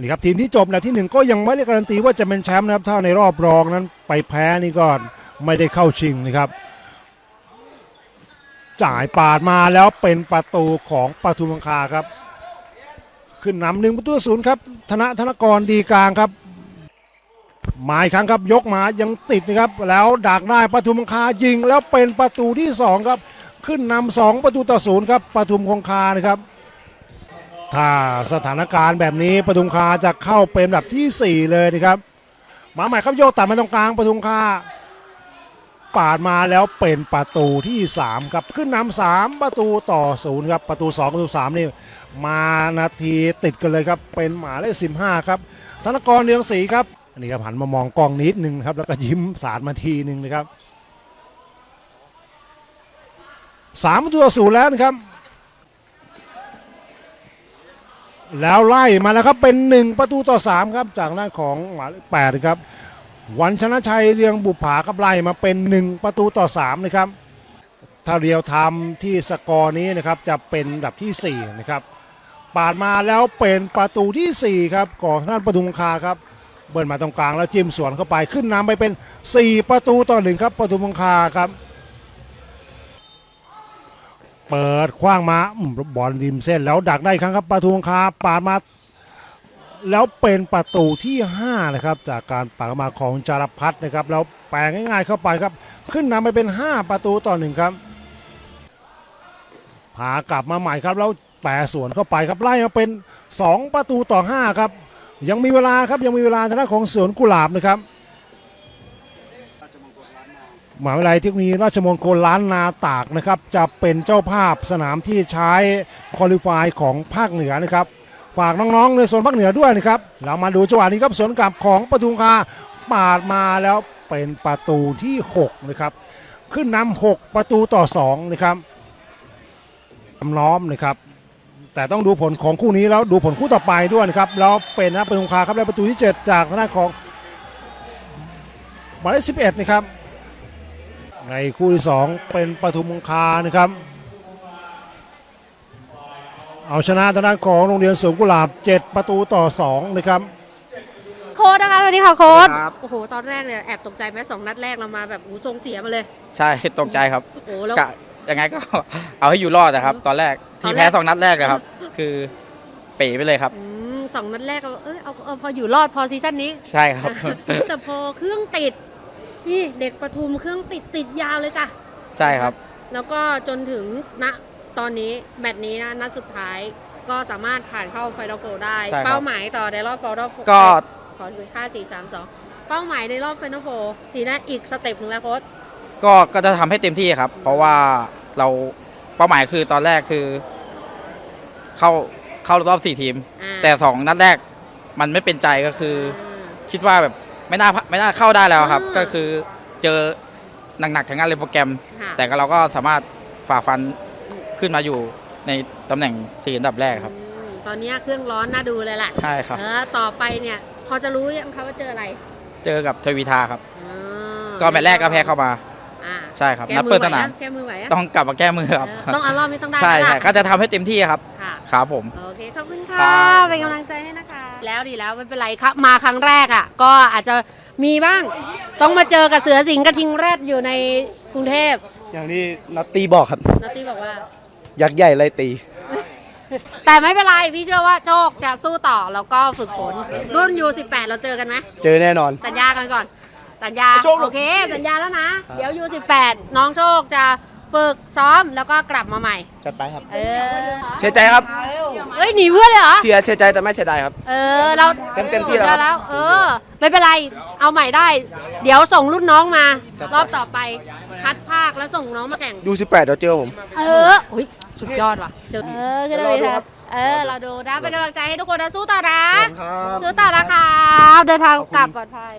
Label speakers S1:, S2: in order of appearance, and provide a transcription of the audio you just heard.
S1: นี่ครับทีมที่จบอันดับที่หนึ่งก็ยังไม่ได้การันตีว่าจะเป็นแชมป์นะครับถ้าในรอบรองนั้นไปแพ้นี่ก็ไม่ได้เข้าชิงนะครับจ่ายปาดมาแล้วเป็นประตูของปทุมังคาครับ ขึ้นนำหนึ่งประตูศูนย์ครับธนธนกรดีกลางครับ หมายครั้งครับยกมายังติดนะครับ แล้วดักได้ปทุมคงคายิงแล้วเป็นประตูที่สองครับ ขึ้นนำสองประตูต่อศูนย์ครับปทุมคงคานะครับ ถ้าสถานการณ์แบบนี้ปทุมคาจะเข้าเป็นแบบที่ 4 เลยนะครับมาใหม่ครับโยกตัดมาตรงกลางปทุมคาปาดมาแล้วเป็นประตูที่ 3 ครับขึ้นนำสามประตูต่อศูนย์ครับประตู 2 ประตู 3 นี่ มานาทีติดกันเลยครับเป็นหมายเลข15 ครับธนกรเรืองศรีครับอันนี้ครับหันมามองกล้องนิดนึงครับแล้วก็ยิ้มสาดมาทีหนึ่งนะครับสามประตูต่อศูนย์แล้วนะครับ แล้วไล่มาแล้วครับเป็น 1 ประตูต่อ 3 ครับจากหน้านของหมายเลขแปดครับวันชนะชัยเรียงบุปผาครับไล่มาเป็น 1 ประตูต่อ3นะครับถ้าเรียวทำที่สกอร์นี้นะครับจะเป็นอันดับที่ 4 นะครับปาดมาแล้วเป็นประตูทีสี่4 ครับก่อนหน้านประทุมคาครับเบิ้ลมาตรงกลางแล้วจิ้มสวนเข้าไปขึ้นนำไปเป็น 4 ประตูต่อหนึ่งครับปทุมคาครับ เปิดคว้างมาบอลริมเส้นแล้วดักได้อีกครั้งครับปทุมคาปาดมา แล้วเป็นประตูที่5นะครับจากการปาดมาของจารพัฒน์นะครับแล้วแปลงง่ายๆเข้าไปครับ ขึ้นนำไปเป็น 5 ประตูต่อหนึ่งครับพากลับมาใหม่ครับแล้วแปรสวนเข้าไปครับไล่มาเป็น 2 ประตูต่อ5ครับยังมีเวลาครับยังมีเวลาทางด้านของสวนกุหลาบนะครับ มหาวิทยาลัยเทคโนโลยีราชมงคลล้านนาตากนะครับ จะเป็นเจ้าภาพสนามที่ใช้คอลิฟายของภาคเหนือนะครับ ฝากน้องๆในโซนภาคเหนือด้วยนะครับ เรามาดูจังหวะนี้ครับสวนกลับของปทุมคาปาดมาแล้วเป็นประตูที่ 6 นะครับ ขึ้นนำ6ประตูต่อ 2 นะครับทำล้อมนะครับ แต่ต้องดูผลของคู่นี้แล้วดูผลคู่ต่อไปด้วยนะครับแล้วเป็นนะปทุมคาครับได้ประตูที่ 7 จากทางด้านของหมายเลข11 นะครับ ในคู่ที่ 2 เป็นปทุมคานะครับ เอาชนะทางด้านของโรงเรียนสวนกุหลาบ 7 ประตูต่อ 2 นะครับ
S2: โค้ดนะคะสวัสดีค่ะโค้ด
S3: ครับ
S2: โอ้โห ตอนแรกเนี่ยแอบตกใจไหมสองนัดแรกเรามาแบบหูทรงเสียมาเลย
S3: ใช่ตกใจครับ
S2: โอ้โหแล้ว
S3: กะยังไงก็ เอาให้อยู่รอดนะครับ ตอนแรก
S2: ตอ
S3: ที่
S2: นแรก
S3: แพ้สองนัดแรกนะครับ คือเป๋ไปเลยครับ
S2: อืมสองนัดแรกก็เอยเอาเอาพออยู่รอดพอซีซั่นนี้
S3: ใช่ครับ
S2: แต่พอเครื่องติด นี่เด็กประทุมเครื่องติดติดยาวเลยจ้ะ
S3: ใช่ครับ
S2: แล้วก็จนถึงณตอนนี้แมตช์นี้นะนัดสุดท้ายก็สามารถผ่านเข้าไฟนอลโฟได้
S3: ใช่ครับ
S2: เป้าหมายต่อในรอบไฟนอลโฟ
S3: ก็
S2: ขอดูห้าสี่สามสองเป้าหมายในรอบไฟนอลโฟทีน่าอีกสเต็ปหนึ่งแล้วโค้ด
S3: ก็ก็จะทำให้เต็มที่ครับ เพราะว่าเราเป้าหมายคือตอนแรกคือ เข้าเข้ารอบสี่ทีม
S2: อ่า
S3: แต่สองนัดแรกมันไม่เป็นใจก็คือ
S2: อ่า
S3: คิดว่าแบบ ไม่น่าไม่น่าเข้าได้แล้วครับ
S2: อ่า
S3: ก็คือเจอหนักๆทั้งนั้นเลยโปรแกรม
S2: ค่ะ
S3: แต่ก็เราก็สามารถฝ่าฟันขึ้นมาอยู่ในตำแหน่งสี่อันดับแรกครับ
S2: อืมตอนนี้เครื่องร้อนน่าดูเลยแหละ
S3: ใช่ครับ
S2: เออ ต่อไปเนี่ย พอจะรู้ยังคะว่าเจออะไร
S3: เจอกับทวีทาครับ
S2: อ่า
S3: ก็แมตช์แรกก็แพ้เข้ามา
S2: อ่า
S3: ใช่ครับ
S2: แก้
S3: นัด
S2: มื
S3: เปิ
S2: อ
S3: ด
S2: ไหว
S3: สนาม
S2: นะแก้มือไหวอะ
S3: ต้องกลับมาแก้มือครับ
S2: เออต้องเอารอบนี้ต้องได้
S3: ใช่
S2: แล้ว
S3: ใช่
S2: ล่ะ
S3: ก็จะทำให้เต็มที่ครับ
S2: ค่ะ
S3: ครับผม
S2: โอเค ขอบคุณ
S3: ครั
S2: ค่ะ
S3: บ
S2: เป็นกำลังใจให้นะคะ แล้วดีแล้วไม่เป็นไรครับมาครั้งแรกอะ ก็อาจจะมีบ้าง ต้องมาเจอกับเสือสิงห์กระทิงแรดอยู่ในกรุงเทพ
S4: อย่างที่นัตตี้บอกครับ
S2: นัตตี้บอกว่า
S4: ยักษ์ใหญ่ไล่ตี
S2: แต่ไม่เป็นไร พี่เชื่อว่าโชคจะสู้ต่อแล้วก็ฝึกฝนรุ่น U18 เราเจอกันไหม
S4: เจอแน่นอน
S2: สัญญากันก่อน สัญญา
S4: โชคหรอ
S2: โอเค สัญญาแล้วนะ เดี๋ยว U18 น้องโชคจะฝึกซ้อมแล้วก็กลับมาใหม่
S4: จัดไปครับ
S2: เออ
S4: เสียใจครับ
S2: เฮ้ยหนีเพื่อนเลยเหรอ
S4: เสียเสียใจแต่ไม่เสียดายครับ
S2: เออ เรา
S4: เต็มเต็มที่แล้ว
S2: สุดยอดแล้ว เออ ไม่เป็นไร เอาใหม่ได้ เดี๋ยวส่งรุ่นน้องมา
S4: จัดไป
S2: รอบต่อไปคัดภาคแล้วส่งน้องมาแข่ง
S4: ดูสิบแปดเดี๋ยวเจอผม
S2: เอออุ้ยสุดยอดว่ะเจอเออก็เลยครับเออ เราดูนะ เป็นกำลังใจให้ทุกคนนะ สู้ต่อนะ
S4: ครับ
S2: สู้ต่อนะครับ เดินทางกลับปลอดภัย